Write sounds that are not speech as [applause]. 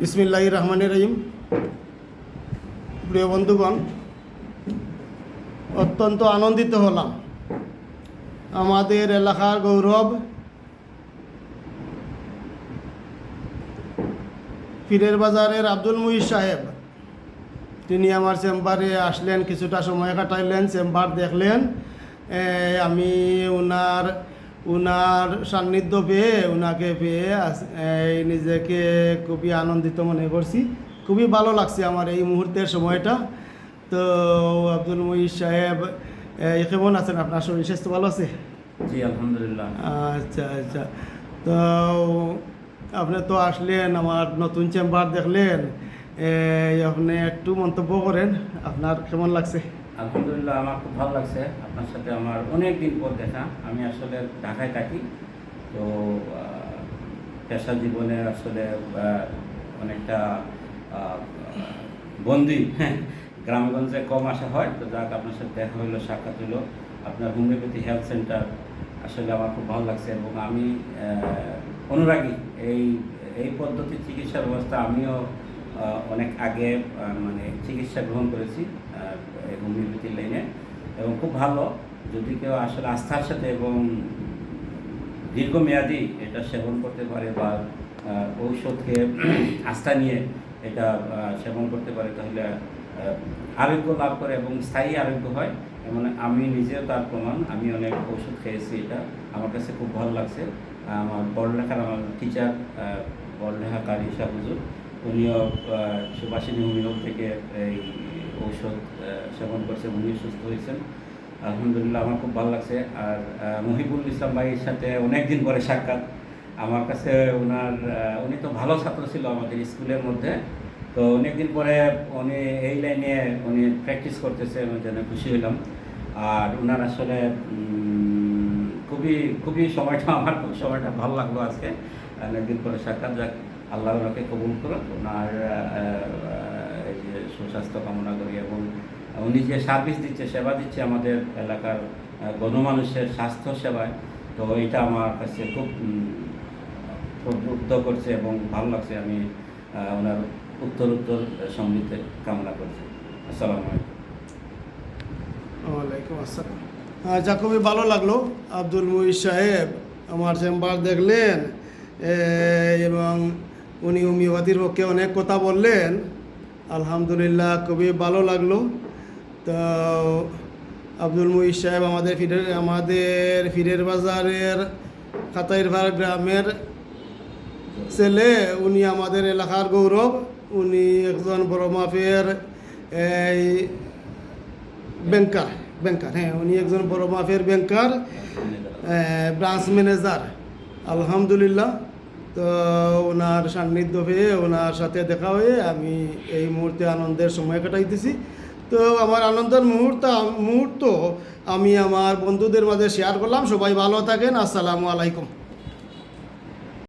বিসমিল্লাহ রহমানের রহিম। প্রিয় বন্ধুগণ, অত্যন্ত আনন্দিত হলাম। আমাদের এলাকার গৌরব পীরের বাজারের আব্দুল মুহির সাহেব, তিনি আমার চেম্বারে আসলেন, কিছুটা সময় কাটাইলেন, চেম্বার দেখলেন। আমি ওনার ওনার সান্নিধ্য পেয়ে ওনাকে পেয়ে আস- এই নিজেকে খুবই আনন্দিত মনে করছি। খুবই ভালো লাগছে আমার এই মুহূর্তের সময়টা। তো আব্দুল মুহির সাহেব কেমন আছেন? আপনার শরীর স্বাস্থ্য ভালো আছে? জি আলহামদুলিল্লাহ। আচ্ছা আচ্ছা। তো আপনি তো আসলেন আমার নতুন চেম্বার দেখলেন। আপনি একটু মন্তব্য করেন আপনার কেমন লাগছে? আলহামদুলিল্লাহ, আমার খুব ভালো লাগছে। আপনার সাথে আমার অনেক দিন পর দেখা। আমি আসলে ঢাকায় থাকি। তো পেশা জীবনে আসলে অনেকটা বন্দি হ্যাঁ গ্রামগঞ্জে কম আসা হয়। তো যাক, আপনার সাথে দেখা হইল, সাক্ষাৎ হইল। আপনার হোমিওপ্যাথি হেলথ সেন্টার আসলে আমার খুব ভালো লাগছে এবং আমি অনুরাগী। এই এই পদ্ধতির চিকিৎসা ব্যবস্থা আমিও অনেক আগে মানে চিকিৎসা গ্রহণ করেছি আহ, এই হোমিওপ্যাথি লাইনে। এবং খুব ভালো যদি কেউ আসলে আস্থার সাথে এবং দীর্ঘমেয়াদী এটা সেবন করতে পারে বা ঔষধকে [clears throat] আস্থা নিয়ে এটা সেবন করতে পারে তাহলে আরোগ্য লাভ করে এবং স্থায়ী আরোগ্য হয়। এবং আমি নিজেও তার প্রমাণ আমি অনেক ওষুধ খেয়েছি এটা। আমার কাছে খুব ভালো লাগছে। আমার পড়ালেখার আমার টিচার পড়ালেখা কারি শাহ হুজুর। উনিও সুভাষিনী হোমিও থেকে এই ঔষধ সেবন করছে উনিও সুস্থ হয়েছেন। আলহামদুলিল্লাহ, আমার খুব ভালো লাগছে। আর মহিবুল ইসলাম ভাইয়ের সাথে অনেক দিন পরে সাক্ষাৎ। আমার কাছে ওনার উনি তো ভালো ছাত্র ছিল আমাদের স্কুলের মধ্যে। তো অনেকদিন পরে উনি এই লাইনে উনি প্র্যাকটিস করতেছে, আমি জেনে খুশি হলাম আর ওনার আসলে খুবই খুবই সময়টা আমার খুব সময়টা ভালো লাগল আজকে। অনেকদিন পরে সাক্ষাৎ, যাক। আল্লাহ ওনাকে কবুল করুন ওনার এই যে সুস্বাস্থ্য কামনা করি এবং উনি যে সার্ভিস দিচ্ছে, সেবা দিচ্ছে আমাদের এলাকার গণমানুষের স্বাস্থ্য সেবায়, তো এটা আমার কাছে খুব প্রবুদ্ধ করছে এবং ভালো লাগছে। আমি ওনার উত্তর উত্তর সমৃদ্ধের কামনা করছি। আসসালামু আলাইকুম। ওয়ালাইকুম আসসালাম। আচ্ছা খুবই ভালো লাগল। আব্দুল মুহির সাহেব, আমার চেম্বার দেখলেন এবং উনি হোমিওপ্যাথির পক্ষে অনেক কথা বললেন। আলহামদুলিল্লাহ, খুবই ভালো লাগল। তো আব্দুল মুহির সাহেব আমাদের ফিরের আমাদের ফিরের বাজারের খাতাইরভার গ্রামের ছেলে, উনি আমাদের এলাকার গৌরব। উনি একজন বড় মাপের এই ব্যাংকার ব্যাংকার হ্যাঁ উনি একজন বড় মাপের ব্যাংকার ব্রাঞ্চ ম্যানেজার আলহামদুলিল্লাহ। তো ওনার সান্নিধ্য পেয়ে ওনার সাথে দেখা হয়ে আমি এই মুহূর্তে আনন্দের সময় কাটাইতেছি। তো আমার আনন্দের মুহূর্ত মুহূর্ত আমি আমার বন্ধুদের মাঝে শেয়ার করলাম। সবাই ভালো থাকেন। আসসালামু আলাইকুম।